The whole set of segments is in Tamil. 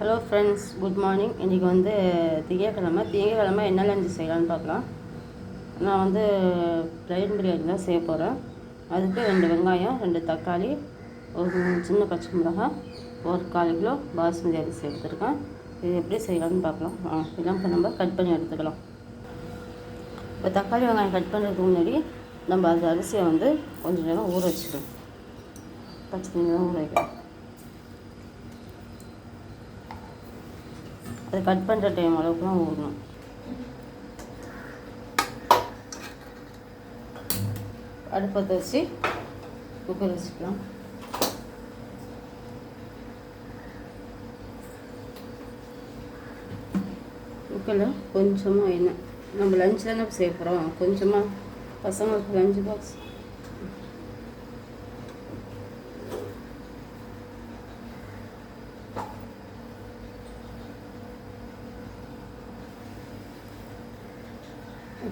ஹலோ ஃப்ரெண்ட்ஸ் குட் மார்னிங் இன்றைக்கி வந்து திங்கக்கிழமை. திங்கக்கிழமை என்ன லஞ்சு செய்யலான்னு பார்க்கலாம். நான் வந்து ப்ளைன் பிரியாணி தான் செய்ய போகிறேன் அதுக்கு ரெண்டு வெங்காயம் ரெண்டு தக்காளி ஒரு சின்ன பச்சை மிளகாய் ஒரு கால் கிலோ பாஸ்மதி அரிசி எடுத்துருக்கேன். இது எப்படி செய்யலாம்னு பார்க்கலாம். ஆ இதெல்லாம் இப்போ நம்ம கட் பண்ணி எடுத்துக்கலாம். இப்போ தக்காளி வெங்காயம் கட் பண்ணுறதுக்கு முன்னாடி நம்ம அந்த அரிசியை வந்து கொஞ்சம் நேரம் ஊற வச்சுக்கணும். பச்சை தண்ணி தான் ஊற வைக்கணும். அது கட் பண்ணுற டைம் அளவுக்குலாம் ஊறணும். அடுப்பத்தை வச்சு குக்கர் வச்சுக்கலாம். குக்கரில் கொஞ்சமாக எண்ணெய். நம்ம லஞ்ச் தானே சேர்க்குறோம் கொஞ்சமாக பசங்களுக்கு லஞ்ச் பாக்ஸ்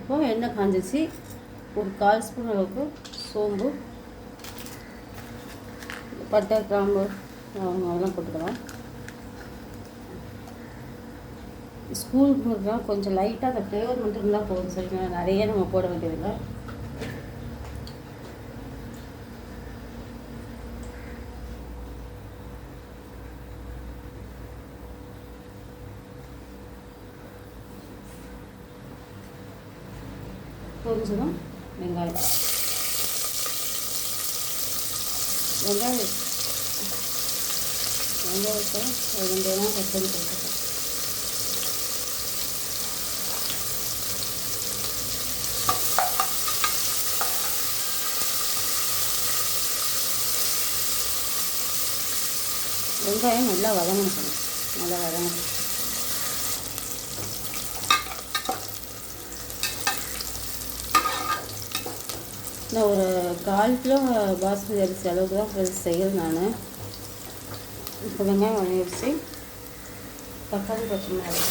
இப்போ எண்ணெய் காஞ்சிச்சு. ஒரு கால் ஸ்பூன் அளவுக்கு சோம்பு. பட்டை கிராம்பு அதெல்லாம் போட்டுக்கலாம். ஸ்கூலுக்கு கொடுக்குறோம் கொஞ்சம் லைட்டாக அந்த ஃப்ளேவர் மட்டும் இருந்தால் போதும் சரிங்களா நிறைய நம்ம போட வேண்டியதில்லை. கொஞ்சம் வெங்காயம். வெங்காயம். வெங்காயத்தை ரெண்டு வேணால் கட் பண்ணி போட்டுக்கலாம் வெங்காயம் நல்லா வதங்கணும். நல்லா வதங்கணும். நான் ஒரு கால் கிலோ பாஸ்மதி அரிசி அளவுக்கு தான் ஃப்ரெண்ட்ஸ் செய்கிறேன் நான். இப்போ வெங்காயம் வதங்கிடுச்சு தக்காளி பச்சை மிளகாய்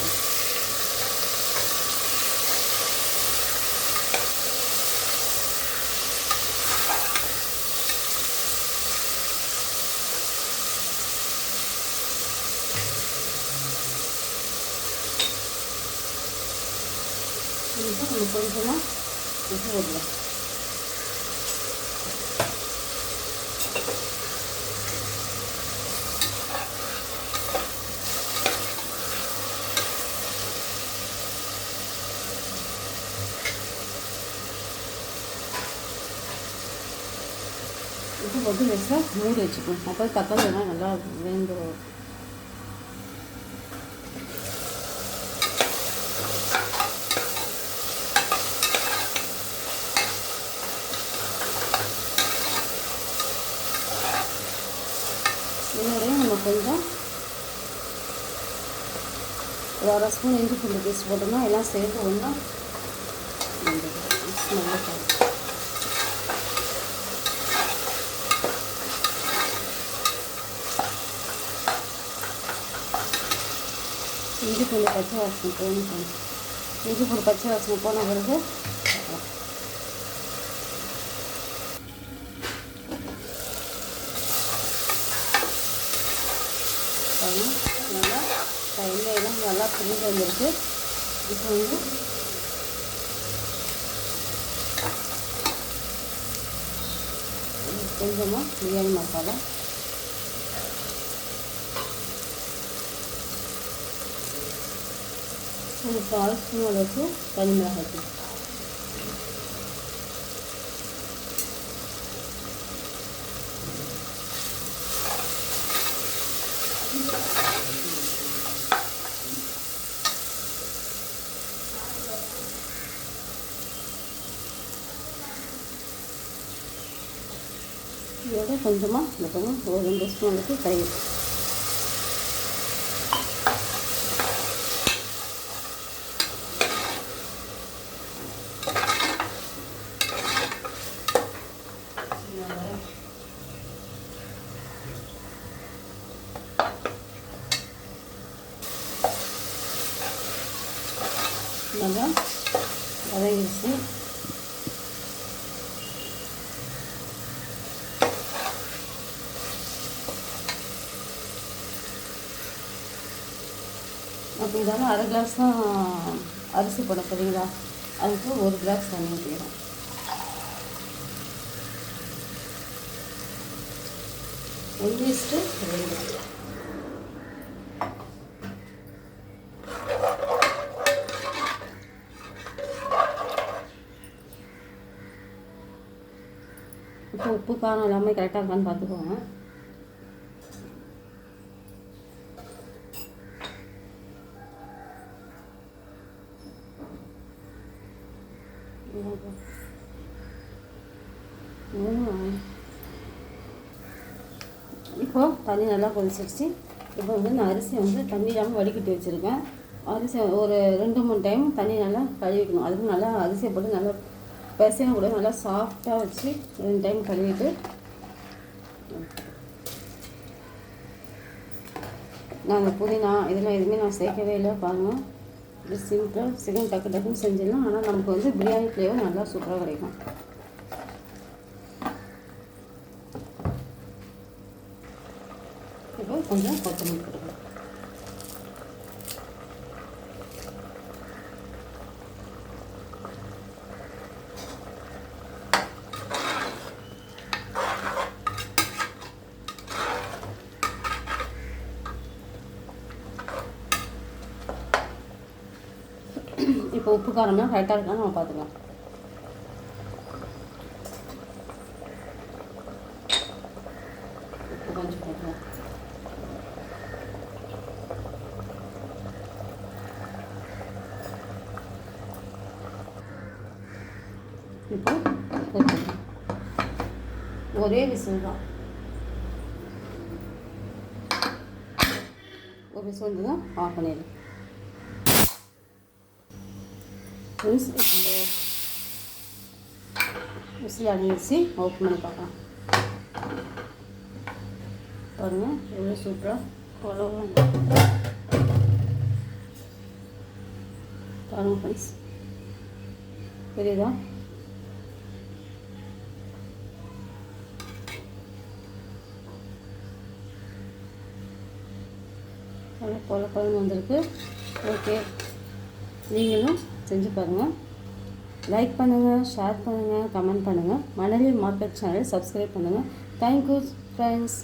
கொஞ்சமாக உப்பு போடலாம் உப்பு போட்டு வச்சா மூடி வச்சுக்கணும் அப்போ தக்காளி எல்லாம் நல்லா வேந்து வரும் இதோடய நம்ம கொஞ்சம் ஒரு அரை ஸ்பூன் இஞ்சி பூண்டு பேஸ்ட் போட்டோம்னா எல்லாம் சேர்த்து ஒன்றா நல்லா இஞ்சி பூண்டு பச்சை வாசனை போகணும் இஞ்சி பூண்டு பச்சை வாசனை போன பிறகு நல்லா எண்ணெயெல்லாம் நல்லா புரிஞ்சு வந்துருக்கு இப்போ வந்து கொஞ்சமாக பிரியாணி மசாலா ஒரு கால் அளவுக்கு தனி இதோட கொஞ்சமாக இந்த பக்கம் ஒரு ரெண்டு ஸ்பூனுக்கு தயிர் நல்லா வதங்கிடுச்சு அப்படி இதால் அரை கிளாஸ் தான் அரிசி போட சரிங்களா அதுக்கு ஒரு கிளாஸ் தண்ணி ஊற்றிடும் ஒன் ஈஸ்ட்டு ரெண்டு இப்போ உப்பு காரம் எல்லாமே கரெக்டாக இருக்கான்னு பார்த்துக்கோங்க. இப்போது தண்ணி நல்லா கொதிச்சிருச்சு. இப்போ வந்து நான் அரிசி வந்து தண்ணி இல்லாமல் வடிகட்டி வச்சுருக்கேன். அரிசி ஒரு ரெண்டு மூணு டைம் தண்ணி நல்லா கழுவிக்கணும். அதுக்கு நல்லா அரிசியை போட்டு நல்லா பிசையும் கூட நல்லா சாஃப்டாக வச்சு ரெண்டு டைம் கழுவிட்டு. நான் புதினா இதெல்லாம் எதுவுமே நான் சேர்க்கவே இல்லை பாருங்கள் இது சிம்பிளாக சிக்கன் டக்கு டக்குன்னு செஞ்சிடலாம். ஆனால் நமக்கு வந்து பிரியாணி ஃப்ளேவர் நல்லா சூப்பராக கிடைக்கும். இப்போ கொஞ்சம் கொத்தமல்லி போட்டுக்கலாம் இப்போ உப்பு காரம்லாம் கரெக்டாக இருக்கான்னு நம்ம பார்த்துக்கலாம். உப்பு கொஞ்சம் போட்டுக்கலாம் இப்போ போட்டுக்கலாம் ஒரே விசில் தான். ஒரு விசில் வந்து தான் ஆஃப் பண்ணிடலாம் ஃப்ரெண்ட்ஸ் இந்த விசில் அடங்கிடுச்சு ஓப்பன் பண்ணி பார்க்கலாம் பாருங்கள் எவ்வளோ சூப்பராக அவ்வளோ பாருங்கள் ஃப்ரெண்ட்ஸ் தெரியுதா நல்லா பொல குழம்பு வந்திருக்கு. ஓகே நீங்களும் செஞ்சு பாருங்கள் லைக் பண்ணுங்கள் ஷேர் பண்ணுங்கள் கமெண்ட் பண்ணுங்கள் மணலி மார்க்கெட் சேனல் சப்ஸ்கிரைப் பண்ணுங்கள் தேங்க்யூ ஃப்ரெண்ட்ஸ்